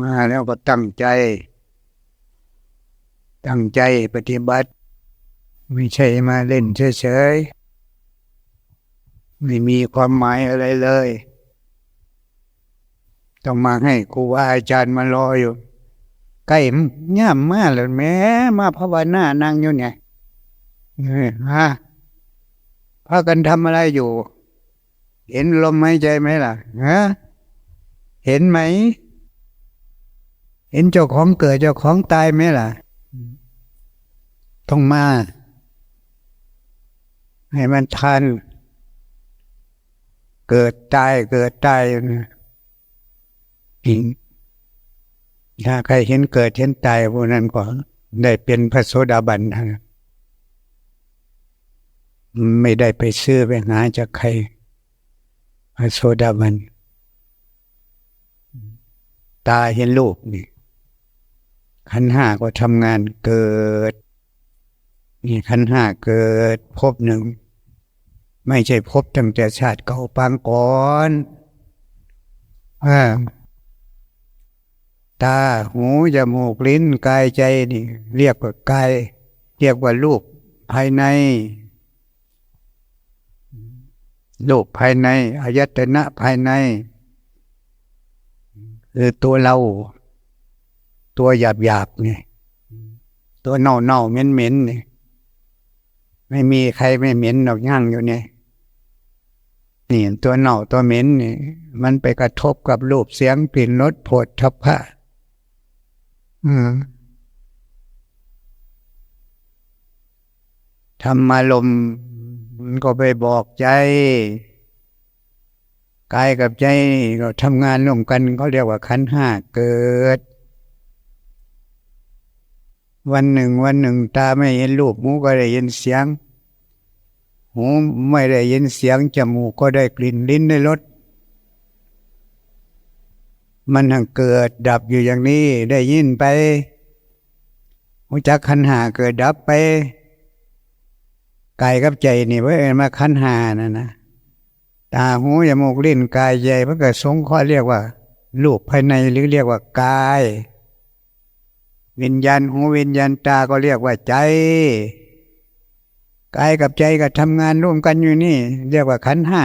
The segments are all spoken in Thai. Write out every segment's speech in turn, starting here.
มาแล้วก็ตั้งใจ ตั้งใจปฏิบัติ ไม่ใช่มาเล่นเฉยๆ ไม่มีความหมายอะไรเลย ต้องมาให้ครูบาอาจารย์มารออยู่ใกล้ย่ามมาแล้วแม้มาภาวนานั่งอยู่เนี่ยเออฮะพากันทำอะไรอยู่ เห็นลมหายใจไหมล่ะฮะเห็นไหม เห็นเจ้าของเกิดเจ้าของตายไหมล่ะ ต้องมา ให้มันทัน เกิดตายเกิดตายอยู่นะจริงถ้าใครเห็นเกิดเห็นตายพวกนั้นก็ได้เป็นพระโสดาบันนะไม่ได้ไปซื้อไปหาจากใครพระโสดาบันตาเห็นลูกนี่ ขันห้าก็ทำงานเกิด นี่ขันห้าเกิดพบหนึ่ง ไม่ใช่พบตั้งแต่ชาติเก่าปางก่อนอ่าตาหูจมูกลิ้นกายใจนี่ เรียกว่ากายเรียกว่าลูกภายในลูกภายในอายตนะภายในคือตัวเรา ตัวหยาบหยาบๆนี่ตัวเน่าเน่าเหม็นเหม็นๆนี่ไม่มีใครไม่เหม็นหรอกย่างอยู่เนี่ยนี่ตัวเน่าตัวเหม็นนี่มันไปกระทบกับรูปเสียงกลิ่นรสโผฏฐัพพะอืมธรรมารมมันก็ไปบอกใจกายกับใจก็ทำงานร่วมกันเขาเรียกว่าขันห้าเกิด วันหนึ่ง วันหนึ่ง ตาไม่เห็นรูปหูก็ได้ยินเสียง หูไม่ได้ยินเสียงจมูกก็ได้กลิ่นลิ้นได้รสมันทั้งเกิดดับอยู่อย่างนี้ได้ยินไปหูจักขันหาเกิดดับไปกายกับใจนี่เว้ยมาขันหานั่นนะตาหูจมูกลิ้นกายใจเพระเกิดสงข้อเรียกว่าลูกภายในหรือเรียกว่ากาย วิญญาณหูวิญญาณตาก็เรียกว่าใจกายกับใจก็ทำงานร่วมกันอยู่นี่ เรียกว่าขันห้า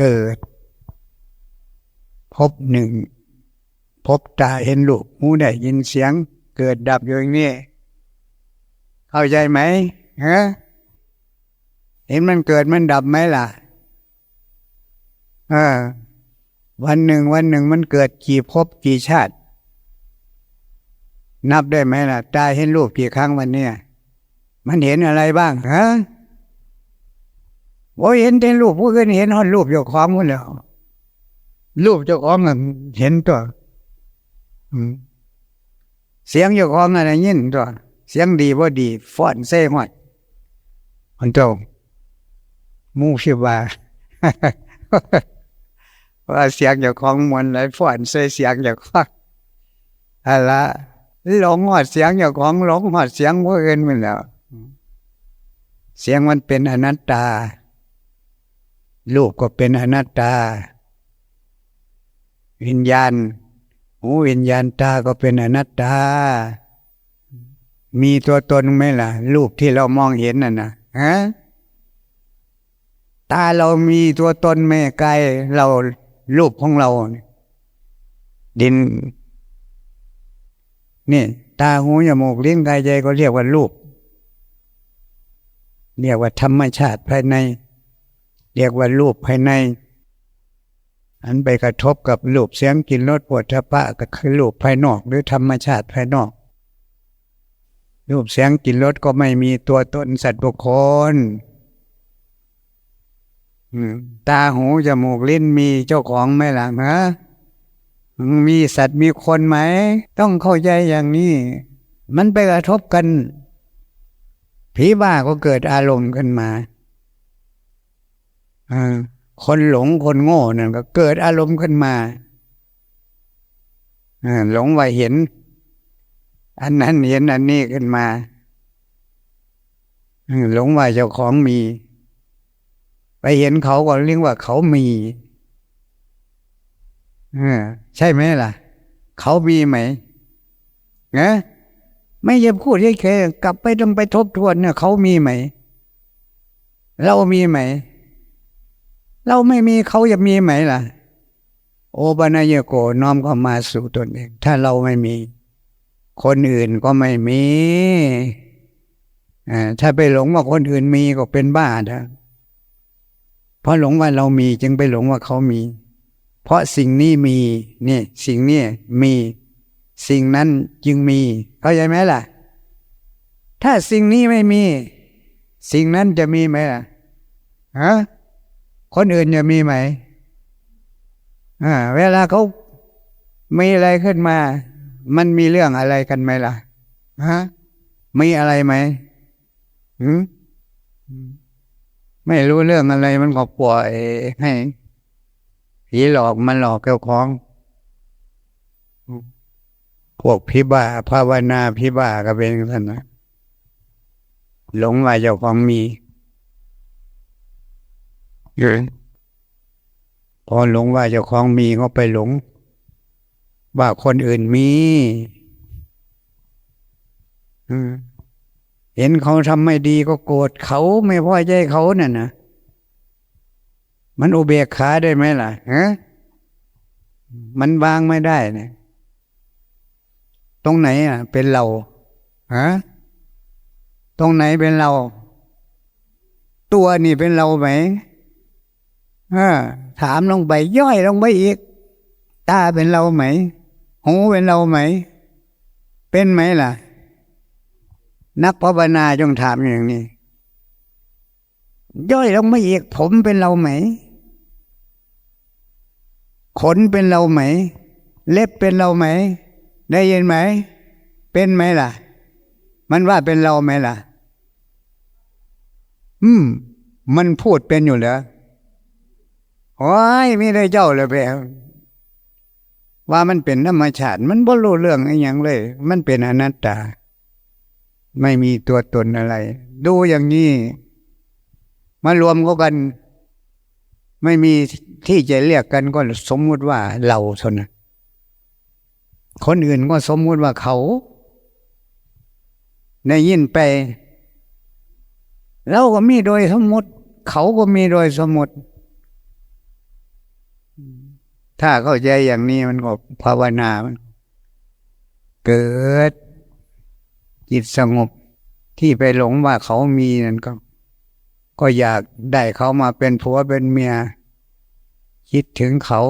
เกิด พบหนึ่ง พบตาเห็นลูกหูได้ยินเสียง เกิดดับอยู่อย่างนี้เข้าใจไหมฮะเห็นมันเกิดมันดับไหมล่ะเออวันหนึ่งวันหนึ่งมันเกิดกี่ภพกี่ชาติ นับได้ไหมล่ะ ตาเห็นรูปกี่ครั้งวันเนี้ยมันเห็นอะไรบ้างฮะโอ้ยเห็นแต่รูปผู้อื่นเห็นหอดรูปเจ้าของหมดแล้วรูปเจ้าของเห็นตัวเสียงเจ้าของอะไรยินตัวเสียงดีว่าดีฟอนเซ่หอดมันเจ้ามูชิบาว่าเสียงเจ้าของมวนไหลฟอนใส่เสียงเจ้าของอะไร หลงหอดเสียงเจ้าของหลงหอดเสียงผู้อื่นมันแล้ว เสียงมันเป็นอนัตตา รูปก็เป็นอนัตตา วิญญาณหูวิญญาณตาก็เป็นอนัตตา มีตัวตนไหมล่ะ รูปที่เรามองเห็นน่ะนะฮะตาเรามีตัวตนแม่กายเรารูปของเราเนี่ยดิน นี่ ตาหูจมูกลิ้นกายใจก็เรียกว่ารูป เรียกว่าธรรมชาติภายใน เรียกว่ารูปภายใน อันไปกระทบกับรูปเสียงกลิ่นรสปวดทพะก็คือรูปภายนอก หรือธรรมชาติภายนอก รูปเสียงกลิ่นรสก็ไม่มีตัวตนสัตว์บุคคลตาหูจมูกลิ้นมีเจ้าของไหมล่ะฮะ มีสัตว์มีคนไหม ต้องเข้าใจอย่างนี้ มันไปกระทบกัน ผีบ้าก็เกิดอารมณ์ขึ้นมาคนหลงคนโง่นั่นก็เกิดอารมณ์ขึ้นมาหลงว่าเห็น อันนั้นเห็นอันนี้ขึ้นมาหลงว่าเจ้าของมี ไปเห็นเขาก็เรียกว่าเขามี เออใช่ไหมล่ะ เขามีไหมนะไม่ใช่พูดแค่ๆกลับไปต้องไปทบทวนเนี่ยเขามีไหม เรามีไหม เราไม่มีเขาจะมีไหมล่ะ โอบานายโกน้อมเข้ามาสู่ตนเอง ถ้าเราไม่มี คนอื่นก็ไม่มีอ่าถ้าไปหลงว่าคนอื่นมีก็เป็นบ้านะเพราะหลงว่าเรามีจึงไปหลงว่าเขามี เพราะสิ่งนี้มีนี่สิ่งนี้มี สิ่งนั้นจึงมีเข้าใจไหมล่ะ ถ้าสิ่งนี้ไม่มี สิ่งนั้นจะมีไหมล่ะฮะคนอื่นจะมีไหมอ่าเวลาเขามีอะไรขึ้นมา มันมีเรื่องอะไรกันไหมล่ะฮะมีอะไรไหมหืมไม่รู้เรื่องอะไรมันก็ปล่อยให้ ผีหลอกมันหลอกเจ้าของ พวกพิบ้าภาวนาพิบ้าก็เป็นท่านนะหลงว่าเจ้าของมีเยอะพอหลงว่าเจ้าของมีก็ไปหลง ว่าคนอื่นมีอืมเห็นเขาทำไม่ดีก็โกรธเขาไม่พอใจเขาน่ะนะ มันอุเบกขาได้ไหมล่ะฮะมันวางไม่ได้เนี่ยตรงไหนอะ เป็นเราฮะตรงไหนเป็นเรา ตัวนี่เป็นเราไหมฮะถามลงไปย่อยลงไปอีก ตาเป็นเราไหม หูเป็นเราไหม เป็นไหมล่ะ นักภาวนาจงถามอย่างนี้ ย่อยลงไปอีก ผมเป็นเราไหม ขนเป็นเราไหม เล็บเป็นเราไหม ได้ยินไหม เป็นไหมล่ะ มันว่าเป็นเราไหมล่ะ อืม มันพูดเป็นอยู่เหรอโอ้ยไม่ได้เจ้าเลยไปว่ามันเป็นธรรมชาติ มันบ่รู้เรื่องอะไรอย่างเลย มันเป็นอนัตตา ไม่มีตัวตนอะไร ดูอย่างนี้มารวมเข้ากัน ไม่มี ที่จะเรียกกันก็สมมุติว่าเราเท่านั้นคนอื่นก็สมมุติว่าเขาในยินไป เราก็มีโดยสมมติ เขาก็มีโดยสมมติ ถ้าเข้าใจอย่างนี้มันก็ภาวนามันเกิดจิตสงบที่ไปหลงว่าเขามีนั่นก็ ก็อยากได้เขามาเป็นผัวเป็นเมีย คิดถึงเขา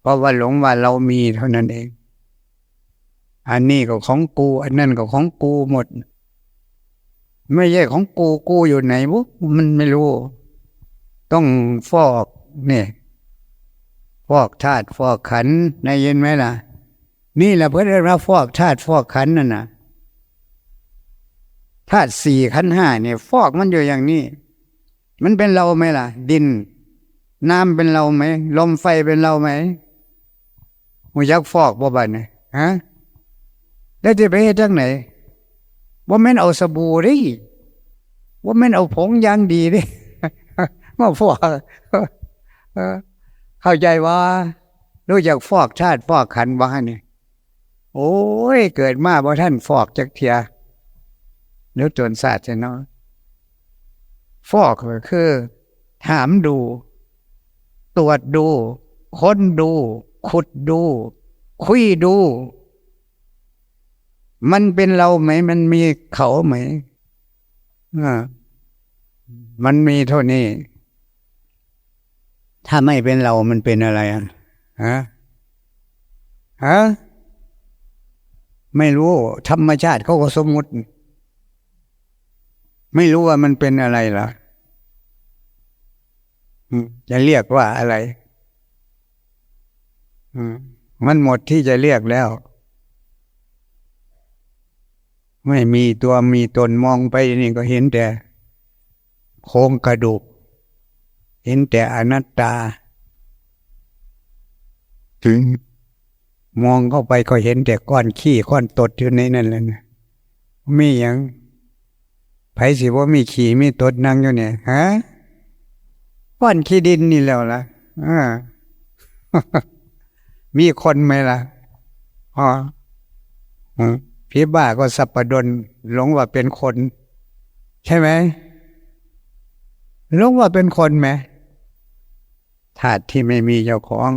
เพราะว่าหลงว่าเรามีเท่านั้นเอง อันนี้ก็ของกู อันนั้นก็ของกูหมด ไม่ใช่ของกูกูอยู่ไหนบุมันไม่รู้ ต้องฟอกเนี่ยฟอกธาตุฟอกขันธ์ในเย็นไหมล่ะ นี่แหละเพื่อนเรียกว่าฟอกธาตุฟอกขันธ์นั่นนะธาตุสี่ขันธ์ห้าเนี่ย ฟอกมันอยู่อย่างนี้ มันเป็นเราไหมล่ะ ดิน น้ำเป็นเราไหม ลมไฟเป็นเราไหมหูยักฟอกบ่บันเนี่ยฮะแล้วจะไปเฮ็ดจังไหนว่าแม่นเอาสบู่ดิว่าแม่นเอาผงยางดีดิมาฟอกเข้าใจว่ารู้จักฟอกชาติฟอกขันธ์ว่าเนี่ยโอ้ย เกิดมาบ่ท่านฟอกจักเทียแล้วจนศาสตร์จะเนาะฟอกก็คือ ถามดู ตรวจดู ค้นดู ขุดดู คุยดู มันเป็นเราไหม มันมีเขาไหมอ่ามันมีเท่านี้ ถ้าไม่เป็นเรามันเป็นอะไรอะฮะฮะไม่รู้ ธรรมชาติเขาก็สมมุติ ไม่รู้ว่ามันเป็นอะไรล่ะอืม จะเรียกว่าอะไรมันหมดที่จะเรียกแล้ว ไม่มีตัวมีตนมองไปนี่ก็เห็นแต่ โครงกระดูก เห็นแต่อนัตตา ถึงมองเข้าไปก็เห็นแต่ก้อนขี้ก้อนตดอยู่ในนั่นแหละนะมีอย่างไผสิว่ามีขี้มีตดนั่งอยู่เนี่ยฮะ้อนขี้ดินนี่แล้วล่ะมีคนไหมล่ะอ๋ออืมผีบ้าก็สับปะดนหลงว่าเป็นคน ใช่ไหมหลงว่าเป็นคนไหมธาตุที่ไม่มีเจ้าของ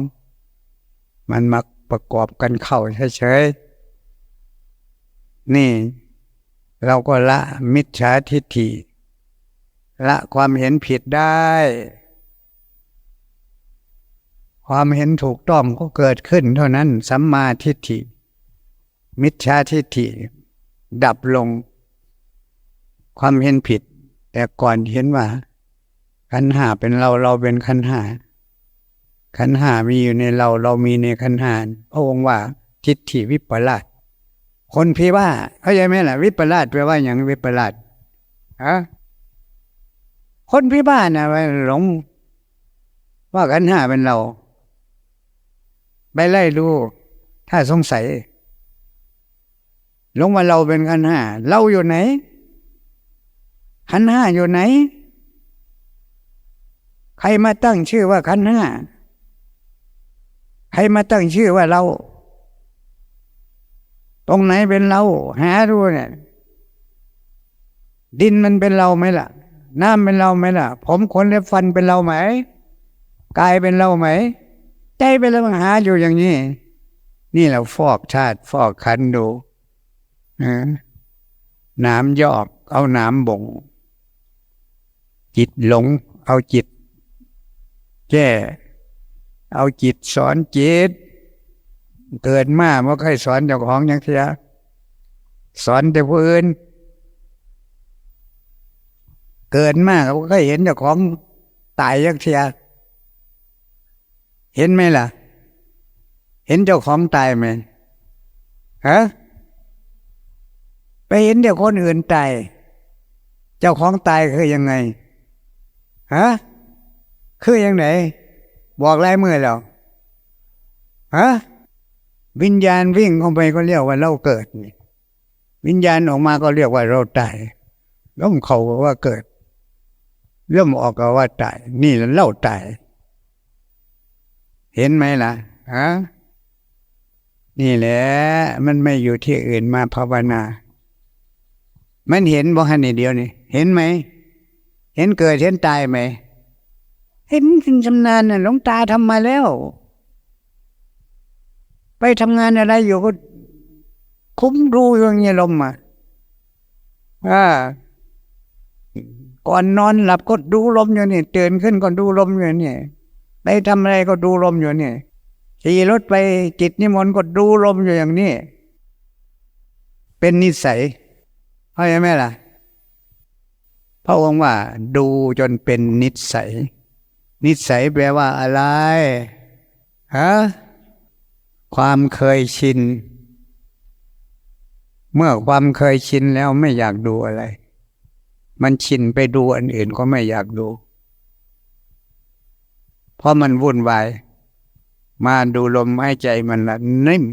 มันมาประกอบกันเข้าเฉยๆนี่ เราก็ละมิจฉาทิฏฐิละความเห็นผิดได้ ความเห็นถูกต้องก็เกิดขึ้นเท่านั้น สัมมาทิฏฐิ มิจฉาทิฏฐิ ดับลง ความเห็นผิด แต่ก่อนเห็นว่า ขันหาเป็นเราเราเป็นขันหา ขันหามีอยู่ในเราเรามีในขันหาพระองค์ว่าทิฏฐิวิปลาสคนพี่ว่าเข้าใจไหมล่ะ วิปลาสแปลว่าอย่างวิปลาสฮะคนพี่บ้านนะหลงว่าขันหาเป็นเรา ไปไล่ดูถ้าสงสัยลงว่าเราเป็นขันห้าเราอยู่ไหนขันห้าอยู่ไหน ใครมาตั้งชื่อว่าขันห้าใครมาตั้งชื่อว่าเรา ตรงไหนเป็นเรา หาดูเนี่ยดินมันเป็นเราไหมล่ะ น้ำเป็นเราไหมล่ะ ผมขนเล็บฟันเป็นเราไหมกายเป็นเราไหม ใจเป็นเราหาอยู่อย่างนี้ นี่เราฟอกชาติฟอกขันดูนะน้ำยอกเอาน้ำบ่ง จิตหลง เอาจิต แก้ เอาจิตสอนจิต เกิดมาเมื่อเคยสอนเจ้าของอย่างเทียสอนแต่ผู้อื่นเกิดมาเขาเคยเห็นเจ้าของตายอย่างเทีย เห็นไหมล่ะ เห็นเจ้าของตายไหมฮะไปเห็นเดี๋ยวคนอื่นตาย เจ้าของตายคือยังไง ฮะ คือยังไงบอกลายมือแล้ว ฮะ วิญญาณวิ่งเข้าไปก็เรียกว่าเราเกิด วิญญาณออกมาก็เรียกว่าเราตายล้มเขาก็ว่าเกิดเริ่มออกก็ว่าตาย นี่แหละเล่าตาย เห็นไหมล่ะฮะนี่แหละมันไม่อยู่ที่อื่นมาภาวนา มันเห็นบ่ฮันนี่เดียวนี่เห็นไหม เห็นเกิดเห็นตายไหม เห็นขึ้นชำนาญน่ะหลวงตาทำมาแล้ว ไปทำงานอะไรอยู่ก็คุ้มดูอย่างเงี้ยลมอะอ่าก่อนนอนหลับก็ดูลมอยู่นี่ตื่นขึ้นก็ดูลมอยู่นี่ ไปทำอะไรก็ดูลมอยู่นี่ขี่รถไปจิตนิมนต์ก็ดูลมอยู่อย่างนี้ เป็นนิสัยเข้าใจไหมล่ะ พระองค์ว่า ดูจนเป็นนิสัย นิสัยแปลว่าอะไรฮะความเคยชิน เมื่อความเคยชินแล้วไม่อยากดูอะไร มันชินไปดูอันอื่นก็ไม่อยากดู เพราะมันวุ่นวาย มาดูลมหายใจมันละนิ่ม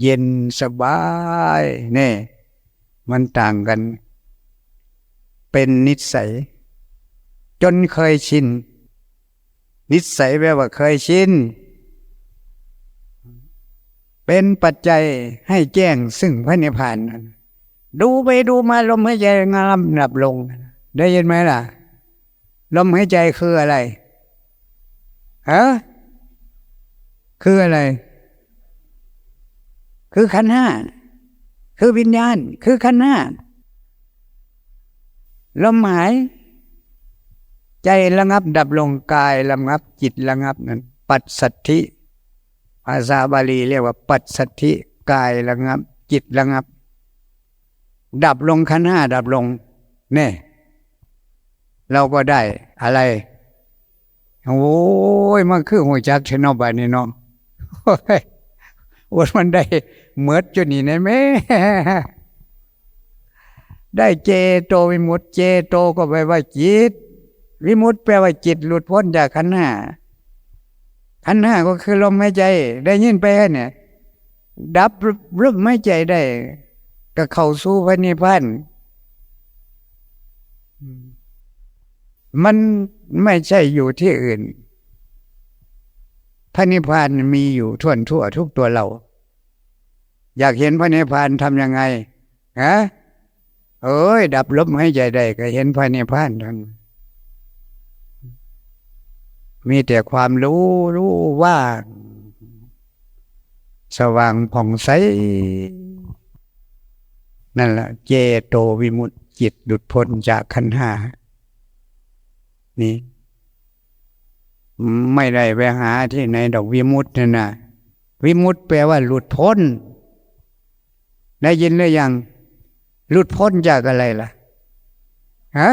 เย็นสบายเน่มันต่างกัน เป็นนิสัย จนเคยชิน นิสัยแปลว่าเคยชิน เป็นปัจจัยให้แจ้งซึ่งพระนิพพานนั้นดูไปดูมาลมหายใจงามหนับลง ได้ยินไหมล่ะ ลมหายใจคืออะไร ฮะคืออะไร คือขันห้า คือวิญญาณ คือขันห้าลมหาย ใจระงับดับลงกายระงับจิตระงับนั้น ปัสสัทธิภาษาบาลีเรียกว่า ปัสสัทธิกายระงับ จิตระงับ ดับลงขันห้าดับลงเน่เราก็ได้อะไร โอ้ยมันคือหัวจักชนอบานี่เนาะโอ้ยวันมันได้เมือดจนนี่นะแม่ได้เจโตวิมุตเจโตก็แปลว่าจิต วิมุตแปลว่าจิต หลุดพ้นจากขันห้าขันห้าก็คือลมหายใจ ได้ยินไปเนี่ย ดับลมหายใจได้ ก็เข้าสู่พระนิพพาน มันไม่ใช่อยู่ที่อื่น พระนิพพานมีอยู่ทั่วทั่วทุกตัวเรา อยากเห็นพระนิพพานทำยังไงฮะเอ้ย ดับลมให้ใจได้ก็เห็นพระนิพพานทั้งมีแต่ความรู้รู้ว่าสว่างผ่องใส นั่นแหละเจโตวิมุตติจิตหลุดพ้นจากขันห้า นี่ ไม่ได้ไปหาที่ไหนดอกวิมุตตินั่นะวิมุตติแปลว่าหลุดพ้น ได้ยินหรือยัง หลุดพ้นจากอะไรล่ะฮะ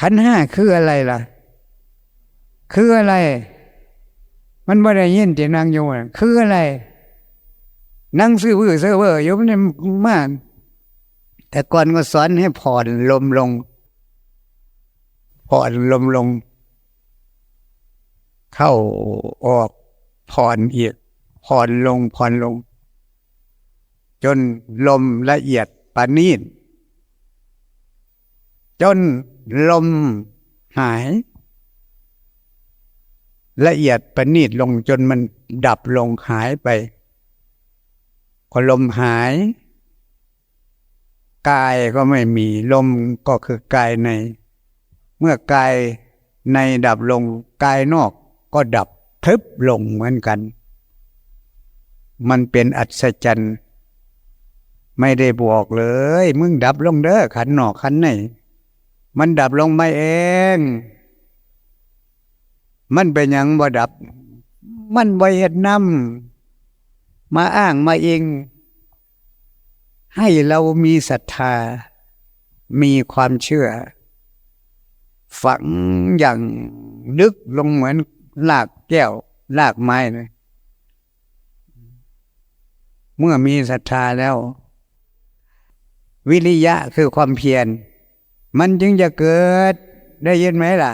ขันห้าคืออะไรล่ะ คืออะไร มันไม่ได้ยินที่นางโยนคืออะไรนั่งซื้อวื้อเซอร์เวอร์อยู่มันมากแต่ก่อนก็สอนให้ผ่อนลมลง ผ่อนลมลง เข้าออกผ่อนอีกผ่อนลงผ่อนลง จนลมละเอียดปานนีดจนลมหาย ละเอียดประณีตลงจนมันดับลงหายไปพอลมหาย กายก็ไม่มีลมก็คือกายใน เมื่อกายในดับลงกายนอกก็ดับทึบลงเหมือนกัน มันเป็นอัศจรรย์ไม่ได้บอกเลย มึงดับลงเด้อขันนอกขันในมันดับลงไม่เอง มันเป็นอย่างบ่ดับ มันบ่เฮ็ดนำมาอ้างมาเอง ให้เรามีศรัทธา มีความเชื่อ ฝังอย่างลึกลงเหมือนลากแก้วลากไม้เลย เมื่อมีศรัทธาแล้ว วิริยะคือความเพียร มันจึงจะเกิดได้ยินไหมล่ะ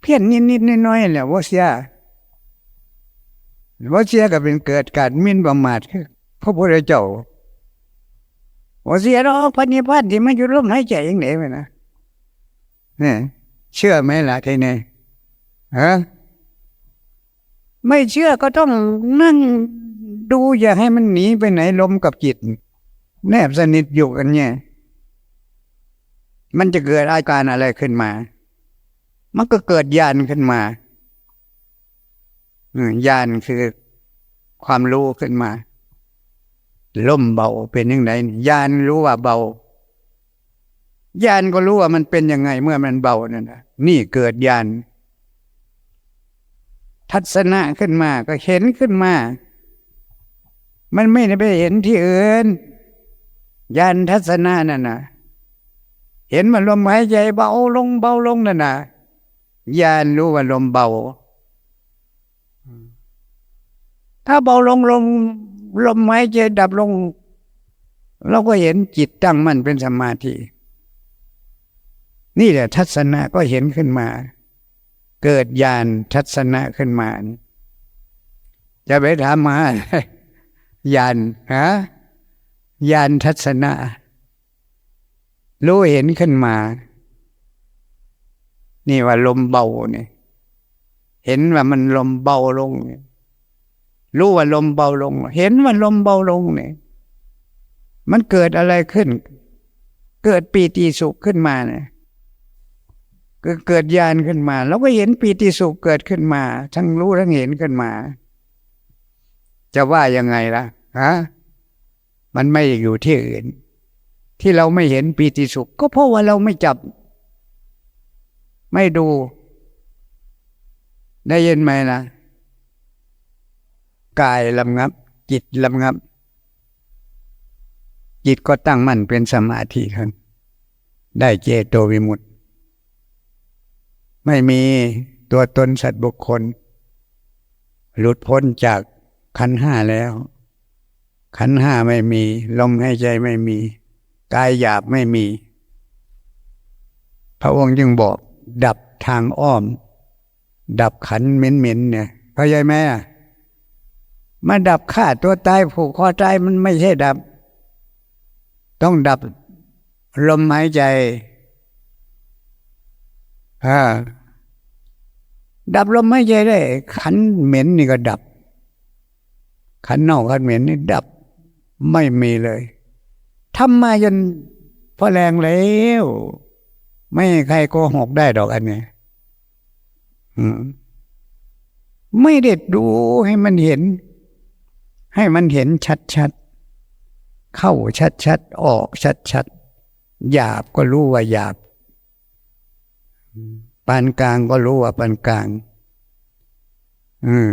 เพียนนิดนิดน้อยๆแหละว่าเสียว่าเสียก็เป็นเกิดการมินประมาทคือพระพุทธเจ้าว่าเสียดอกพันนิพพานที่มันอยู่ลมหายใจอย่างไหนไปนะ เนี่ยเชื่อไหมล่ะทีนี้ฮะไม่เชื่อก็ต้องนั่งดูอย่าให้มันหนีไปไหนลมกับจิต แนบสนิทอยู่กันเนี่ย มันจะเกิดอาการอะไรขึ้นมา มันก็เกิดญาณขึ้นมาญาณคือความรู้ขึ้นมาล่มเบาเป็นยังไงญาณรู้ว่าเบา ญาณก็รู้ว่ามันเป็นยังไงเมื่อมันเบานั่นนะนี่เกิดญาณทัศนะขึ้นมาก็เห็นขึ้นมา มันไม่ได้ไปเห็นที่อื่นญาณทัศนะนั่นนะเห็นมันลมหายใจเบาลงเบาลงนั่นนะญาณรู้ว่าลมเบา ถ้าเบาลงลมลมหายใจดับลง เราก็เห็นจิตตั้งมั่นเป็นสมาธิ นี่แหละทัศนะก็เห็นขึ้นมา เกิดญาณทัศนะขึ้นมา จะไปถามมาญาณฮะญาณทัศนะ รู้เห็นขึ้นมา นี่ว่าลมเบาเนี่ยเห็นว่ามันลมเบาลงเนี่ยรู้ว่าลมเบาลง เห็นว่าลมเบาลงเนี่ยมันเกิดอะไรขึ้น เกิดปีติสุขขึ้นมาเนี่ย ก็เกิดญาณขึ้นมาแล้วก็เห็นปีติสุขเกิดขึ้นมา ทั้งรู้ทั้งเห็นขึ้นมา จะว่ายังไงล่ะฮะมันไม่อยู่ที่อื่น ที่เราไม่เห็นปีติสุข ก็เพราะว่าเราไม่จับ ไม่ดู ได้ยินไหมนะกายลำงับ จิตลำงับ จิตก็ตั้งมั่นเป็นสมาธิขึ้นได้เจโตวิมุตติ ไม่มีตัวตนสัตว์บุคคล หลุดพ้นจากขันห้าแล้ว ขันห้าไม่มี ลมหายใจไม่มี กายหยาบไม่มี พระองค์จึงบอก ดับทางอ้อม ดับขันเหม็นๆเนี่ยเข้าใจไหมอะมาดับฆ่าตัวตายผูกคอตายมันไม่ใช่ดับ ต้องดับลมหายใจ ดับลมหายใจได้ ขันเหม็นนี่ก็ดับ ขันเน่าขันเหม็นนี่ดับ ไม่มีเลยทำมาจนพอแรงแล้วไม่ใครโกหกได้ดอกอันนี้มไม่เด็ดดูให้มันเห็น ให้มันเห็นชัดๆ เข้าชัดๆ ออกชัดๆ หยาบก็รู้ว่าหยาบ ปานกลางก็รู้ว่าปานกลางอืม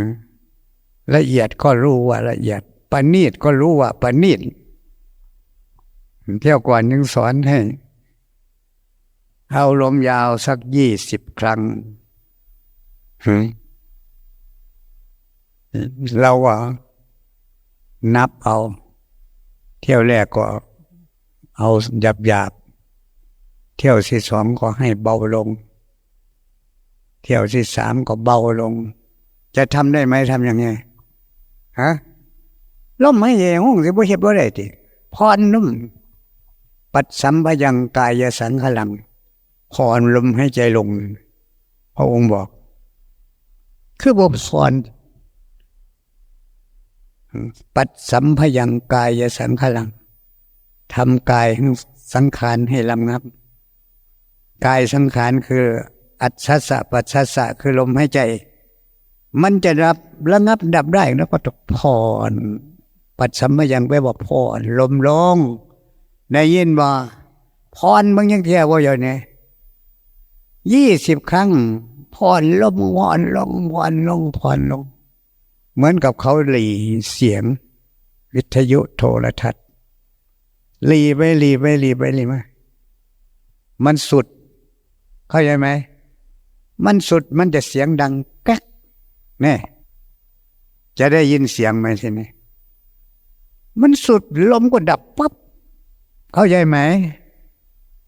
ละเอียดก็รู้ว่าละเอียดปานีดก็รู้ว่าปานีดเที่ยวก่อนยังสอนให้เอาลมยาวสักยี่สิบครั้งหืมเราว่านับเอา เที่ยวแรกก็เอาหยาบหยาบๆเที่ยวที่สองก็ให้เบาลง เที่ยวที่สามก็เบาลง จะทำได้ไหมทำยังไงฮะล่มไม่เย่ห้องสิบ่เฮ็ดบ่ได้ติพรนุ่ม ปัดสัมพยังกายสังขลังพรลมให้ใจลง พระองค์บอก คือบ่สอนปัดสัมพยังกายสังขลังทำกายสังขารให้ลำงับ กายสังขารคือ อัศสะปัสสะคือลมหายใจ มันจะรับระงับดับได้แล้วก็ต้องผ่อนปัดสัมพยังไปบอกผ่อนลมลงได้ยินบ่าพรบางยังเที่ยวว่าอย่างนี้ยี่สิบครั้งผ่อนลมผ่อนลงผ่อนลงผ่อนลง เหมือนกับเขาหลีเสียง วิทยุโทรทัศน์หลีไปหลีไปหลีไปหลีมามันสุด เข้าใจไหม มันสุดมันจะเสียงดังแก๊กแน่จะได้ยินเสียงไหมทีนี้มันสุดลมก็ดับปั๊บเข้าใจไหม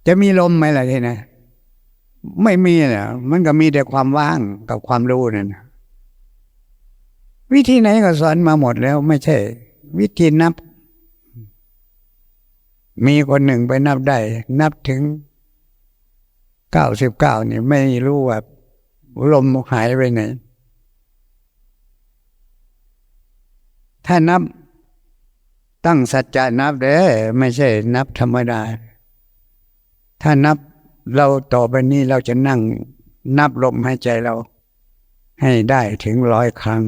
จะมีลมไหมล่ะทีนี้ไม่มีนะมันก็มีแต่ความว่างกับความรู้นั่นวิธีไหนก็สอนมาหมดแล้วไม่ใช่ วิธีนับ มีคนหนึ่งไปนับได้ นับถึงเก้าสิบเก้านี่ไม่รู้ว่า ลมหายไปไหน ถ้านับตั้งสัจจะนับเด้ไม่ใช่นับธรรมดา ถ้านับเราต่อไปนี้เราจะนั่งนับลมหายใจเรา ให้ได้ถึงร้อยครั้ง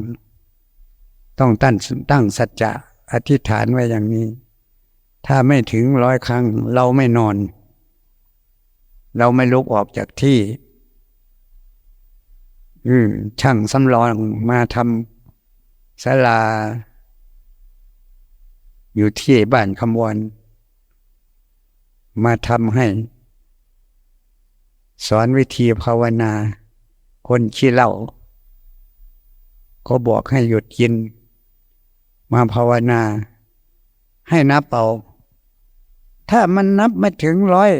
ต้องตั้งตั้งสัจจะอธิษฐานไว้อย่างนี้ ถ้าไม่ถึงร้อยครั้ง เราไม่นอน เราไม่ลุกออกจากที่ อืมช่างสำรองมาทำศาลา อยู่ที่บ้านคำวนมาทำให้ สอนวิธีภาวนา คนขี้เหล้าก็บอกให้หยุดกิน มาภาวนา ให้นับเอา ถ้ามันนับไม่ถึงร้อย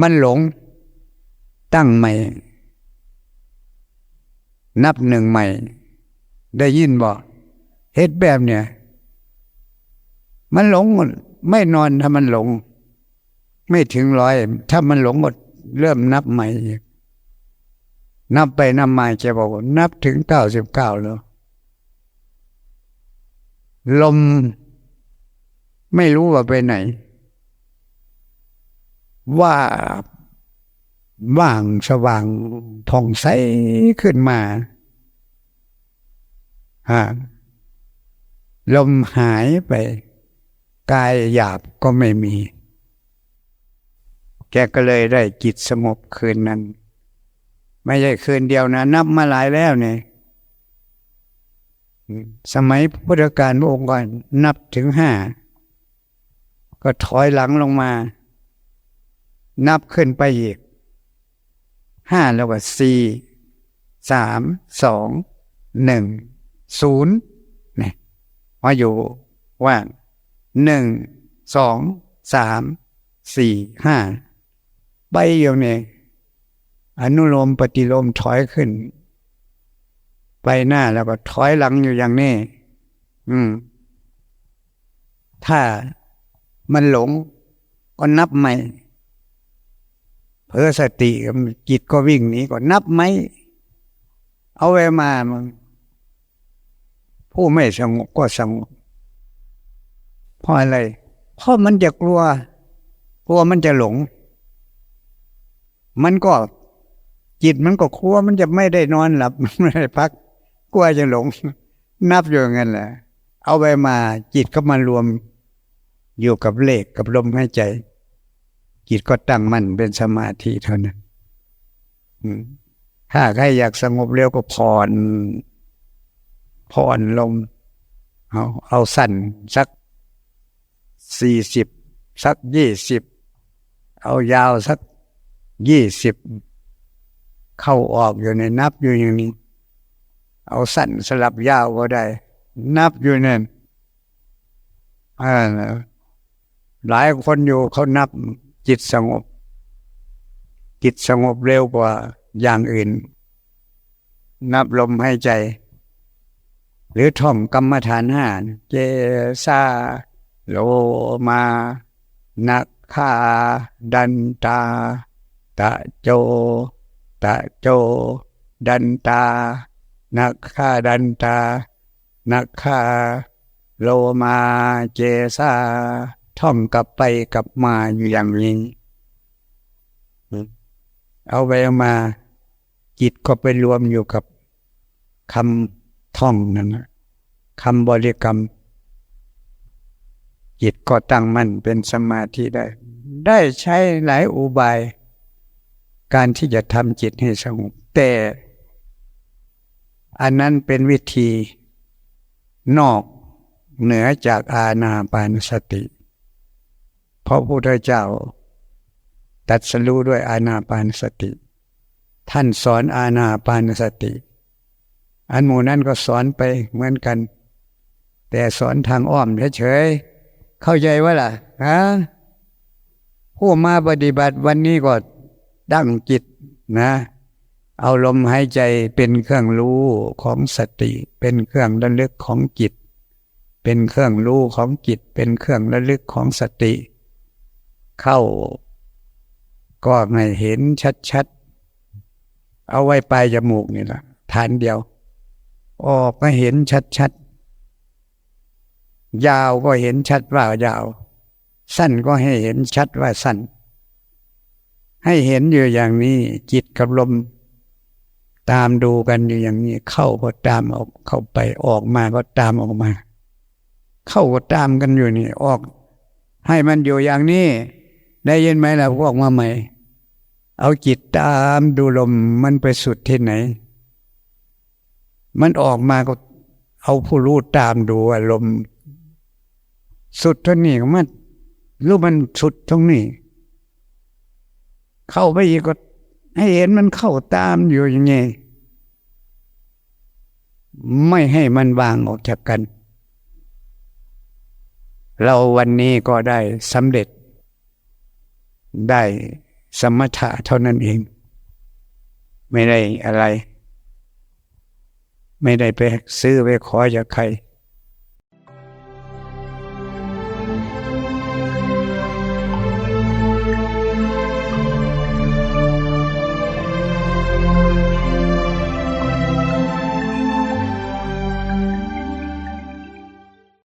มันหลง ตั้งใหม่ นับหนึ่งใหม่ ได้ยินบอกเฮ็ดแบบเนี่ย มันหลงหมดไม่นอนถ้ามันหลง ไม่ถึงร้อย ถ้ามันหลงหมดเริ่มนับใหม่นับไปนับมาจะบอกว่านับถึงเก้าสิบเก้าแล้วลมไม่รู้ว่าไปไหน ว่า ว่างสว่างผ่องใสขึ้นมาฮะลมหายไป กายหยาบก็ไม่มี แกก็เลยได้จิตสงบคืนนั้น ไม่ใช่คืนเดียวนะ นับมาหลายแล้วเนี่ยสมัยพุทธกาลพระองค์ก่อนนับถึงห้า ก็ถอยหลังลงมา นับขึ้นไปอีก ห้าแล้วก็สี่สามสองหนึ่งศูนย์เนี่ยมาอยู่ว่างหนึ่งสองสามสี่ห้าใบอยู่เนี่ยอนุโลมปฏิโลมถอยขึ้น ไปหน้าแล้วก็ถอยหลังอยู่อย่างนี้ อืม ถ้ามันหลงก็นับใหม่ เผอสติจิตก็วิ่งหนีก็นับไหม เอาไว้มามึงผู้ไม่สงบก็สงบเพราะอะไร เพราะมันจะกลัว กลัวมันจะหลง มันก็จิตมันก็กลัวมันจะไม่ได้นอนหลับไม่ได้พัก กลัวจะหลง นับอยู่งั้นแหละ เอาไปมาจิตก็มารวมอยู่กับเลขกับลมหายใจ จิตก็ตั้งมั่นเป็นสมาธิเท่านั้นถ้าใครอยากสงบเร็วก็ผ่อนผ่อนลมเอาเอาสั้นสักสี่สิบสักยี่สิบเอายาวสักยี่สิบเข้าออกอยู่ในนับอยู่อย่างนี้ เอาสั้นสลับยาวก็ได้ นับอยู่นั่นอ่าหลายคนอยู่เขานับ จิตสงบ จิตสงบเร็วกว่าอย่างอื่น นับลมให้ใจ หรือท่องกรรมฐานห้าเจซาโลมานักคาดันตา ตะโจ ตะโจ ดันตา นักคาดันตา นักคาโลมาเจซา ท่องกลับไปกลับมาอยู่อย่างนี้เอาไปเอามาจิตก็ไปรวมอยู่กับคำท่องนั่นนะคำบริกรรม จิตก็ตั้งมั่นเป็นสมาธิได้ ได้ใช้หลายอุบาย การที่จะทำจิตให้สงบแต่ อันนั้นเป็นวิธีนอกเหนือจากอาณาปานสติ เพราะพระพุทธเจ้าตัดสรู้ด้วยอาณาปานสติ ท่านสอนอาณาปานสติ อันหมู่นั้นก็สอนไปเหมือนกัน แต่สอนทางอ้อมเฉยๆเข้าใจว่าล่ะฮะผู้มาปฏิบัติวันนี้ก็ดั้งจิตนะ เอาลมหายใจเป็นเครื่องรู้ของสติ เป็นเครื่องระลึกของจิต เป็นเครื่องรู้ของจิต เป็นเครื่องระลึกของสติ เข้า ก็ไม่เห็นชัดๆ เอาไว้ปลายจมูกนี่แหละฐานเดียว ออกก็เห็นชัดๆ ยาวก็เห็นชัดว่ายาว สั้นก็ให้เห็นชัดว่าสั้น ให้เห็นอยู่อย่างนี้จิตกับลมตามดูกันอยู่อย่างนี้ เข้าก็ตามออกเข้าไปออกมาก็ตามออกมา เข้าก็ตามกันอยู่นี่ ออก ให้มันอยู่อย่างนี้ ได้ยินไหมล่ะพวกมาใหม่ เอาจิตตามดูลมมันไปสุดที่ไหน มันออกมาก็เอาผู้รู้ตามดูว่าลมสุดท่านี้มันรู้มันสุดตรงนี้ เข้าไปอีกก็ ให้เห็นมันเข้าตามอยู่อย่างนี้ไม่ให้มันวางออกจากกัน เราวันนี้ก็ได้สำเร็จ ได้สมถะเท่านั้นเอง ไม่ได้อะไร ไม่ได้ไปซื้อไปขอจากใคร